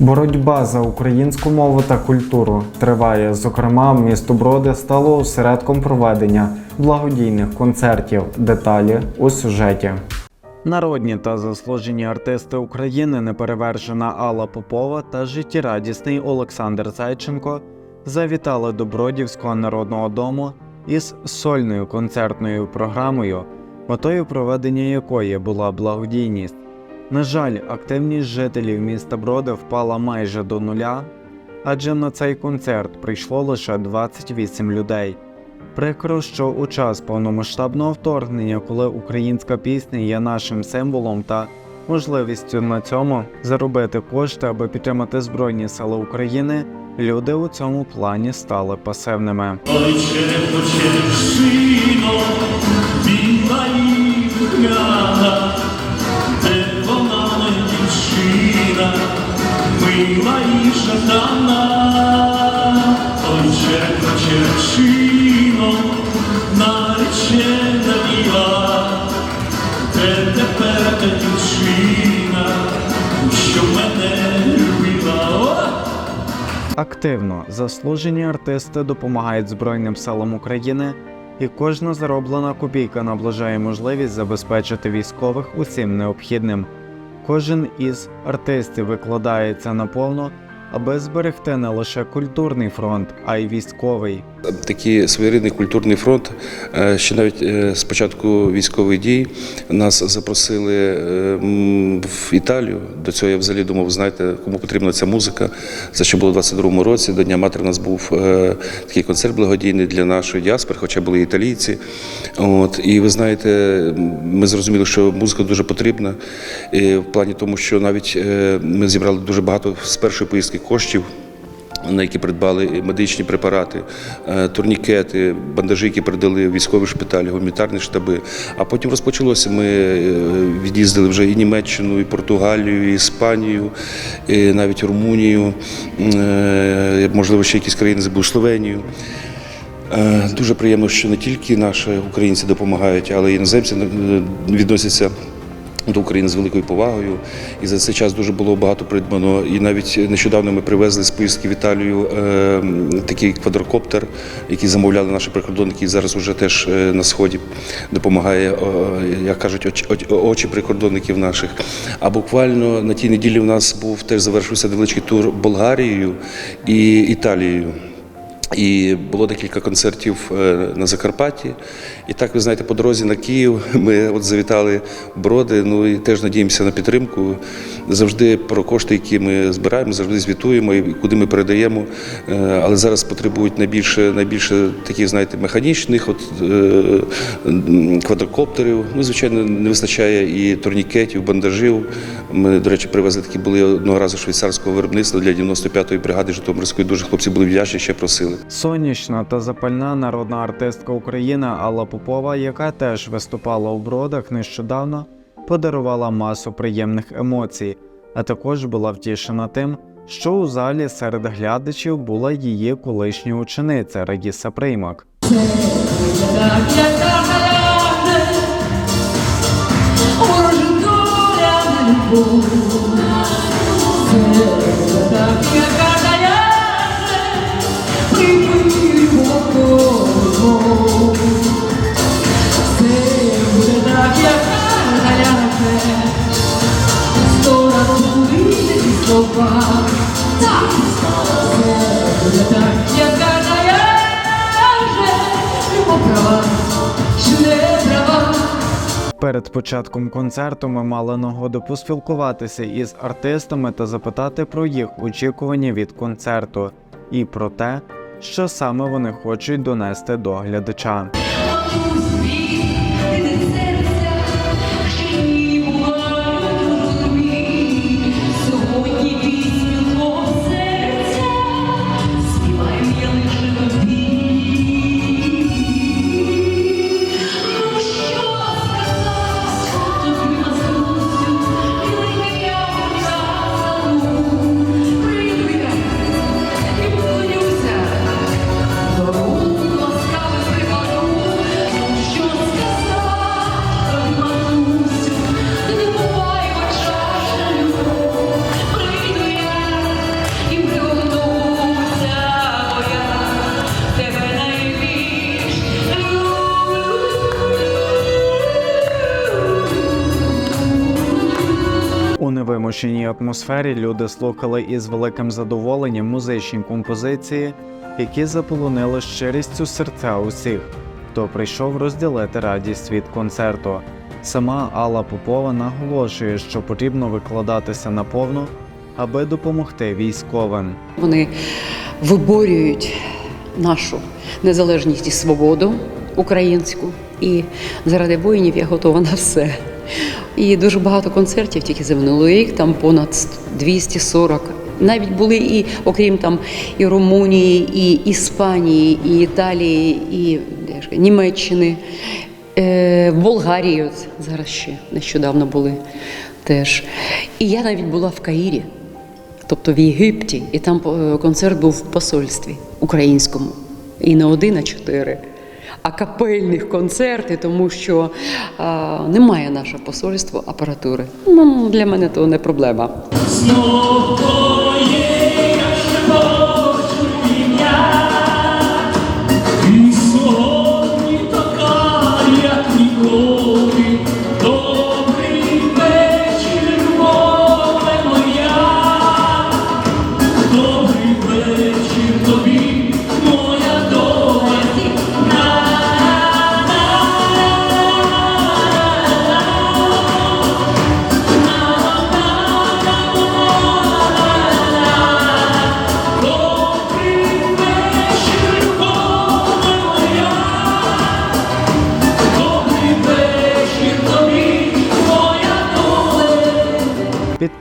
Боротьба за українську мову та культуру триває. Зокрема, місто Броди стало осередком проведення благодійних концертів. Деталі у сюжеті. Народні та заслужені артисти України неперевершена Алла Попова та життєрадісний Олександр Зайченко завітали до Бродівського народного дому із сольною концертною програмою, метою проведення якої була благодійність. На жаль, активність жителів міста Броди впала майже до нуля, адже на цей концерт прийшло лише 28 людей. Прикро, що у час повномасштабного вторгнення, коли українська пісня є нашим символом та можливістю на цьому заробити кошти, аби підтримати Збройні Сили України, люди у цьому плані стали пасивними. Ой, черепо, мила і шатана. Ой, черепо, наречена біла, де тепер та що мене любила. Активно заслужені артисти допомагають Збройним силам України, і кожна зароблена копійка наближає можливість забезпечити військових усім необхідним. Кожен із артистів викладається наповно, аби зберегти не лише культурний фронт, а й військовий. Такий своєрідний культурний фронт. Е, Ще навіть е, з початку військових дій нас запросили е, в Італію. До цього я взагалі думав, знаєте, кому потрібна ця музика. Це ще було у 22-му році. До Дня матері у нас був е, такий концерт благодійний для нашої діаспори, хоча були італійці. От, і ви знаєте, ми зрозуміли, що музика дуже потрібна. І в плані тому, що навіть е, ми зібрали дуже багато з першої поїздки коштів на які придбали медичні препарати, е, турнікети, бандажі, які передали військові шпиталі, гуманітарні штаби. А потім розпочалося. Ми е, від'їздили вже і Німеччину, і Португалію, і Іспанію, і навіть Румунію, е, можливо, ще якісь країни забув Словенію. Дуже приємно, що не тільки наші українці допомагають, але й іноземці відносяться до України з великою повагою. І за цей час дуже було багато придбано. І навіть нещодавно ми привезли з поїздки в Італію е, такий квадрокоптер, який замовляли наші прикордонники, і зараз уже теж е, на сході допомагає, е, як кажуть, очі, прикордонників наших. А буквально на тій неділі в нас був теж завершився невеличкий тур Болгарією і Італією. І було декілька концертів е, на Закарпатті. І так, ви знаєте, по дорозі на Київ ми от завітали Броди. Ну і теж надіємося на підтримку. Завжди про кошти, які ми збираємо, завжди звітуємо і куди ми передаємо. Е, Але зараз потребують найбільше, найбільше таких, знаєте, механічних, от е, квадрокоптерів. Ну, звичайно, не вистачає і турнікетів, бандажів. Ми, до речі, привезли такі були одного разу швейцарського виробництва для 95-ї бригади Житомирської. Дуже хлопці були вдячні, ще просили. Сонячна та запальна народна артистка України Алла Попова, яка теж виступала у бродах нещодавно, подарувала масу приємних емоцій, а також була втішена тим, що у залі серед глядачів була її колишня учениця Раїса Приймак. Слова. Так, серце так яка гляне, любов права, не права. Перед початком концерту ми мали нагоду поспілкуватися із артистами та запитати про їх очікування від концерту і про те, що саме вони хочуть донести до глядача. Невимушеній атмосфері люди слухали із великим задоволенням музичні композиції, які заполонили щирістю серця усіх, хто прийшов розділити радість від концерту. Сама Алла Попова наголошує, що потрібно викладатися наповну, аби допомогти військовим. Вони виборюють нашу незалежність і свободу українську. І заради воїнів я готова на все. І дуже багато концертів тільки за минулий рік, там понад 240. Навіть були і, окрім там, і Румунії, і Іспанії, і Італії, і Німеччини, е, Болгарії зараз ще нещодавно були теж. І я навіть була в Каїрі тобто в Єгипті, і там е, концерт був в посольстві українському. І не один, а чотири. А капельних концерти, тому що а, немає наше посольство апаратури. Ну, для мене то не проблема.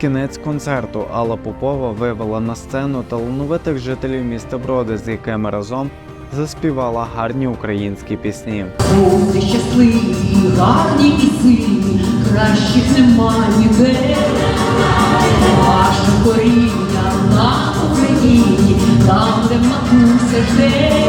Кінець концерту Алла Попова вивела на сцену талановитих жителів міста Броди, з якими разом заспівала гарні українські пісні. Бути щасливі, гарні і кращих нема ніде. Ваше коріння на Україні, там, де матуся жде.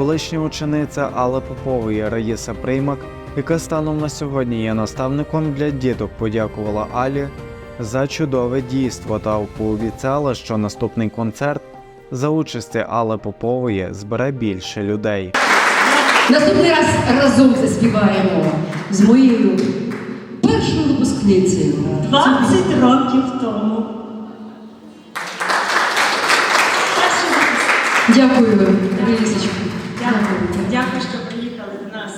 Колишня учениця Алли Попової Раїса Приймак, яка станом на сьогодні є наставником для діток, подякувала Алі за чудове дійство та пообіцяла, що наступний концерт за участі Алли Попової збере більше людей. Наступний раз разом заспіваємо з моєю першою випускницею. 20 років тому. Дякую, Раїсочка. Дякую. Дякую, що приїхали до нас.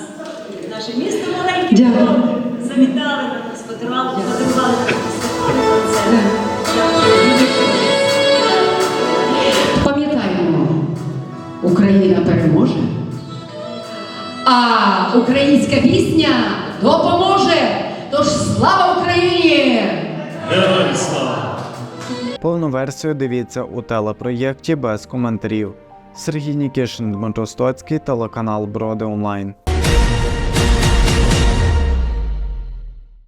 в Наше місто маленьке, Дякую. завітали до нас, подарували, подарували концерт. Пам'ятаємо, Україна переможе, а українська пісня допоможе. Тож слава Україні! Героям слава! Повну версію дивіться у телепроєкті без коментарів. Сергій Нікішин, Дмитро Стоцький, телеканал Броди Онлайн.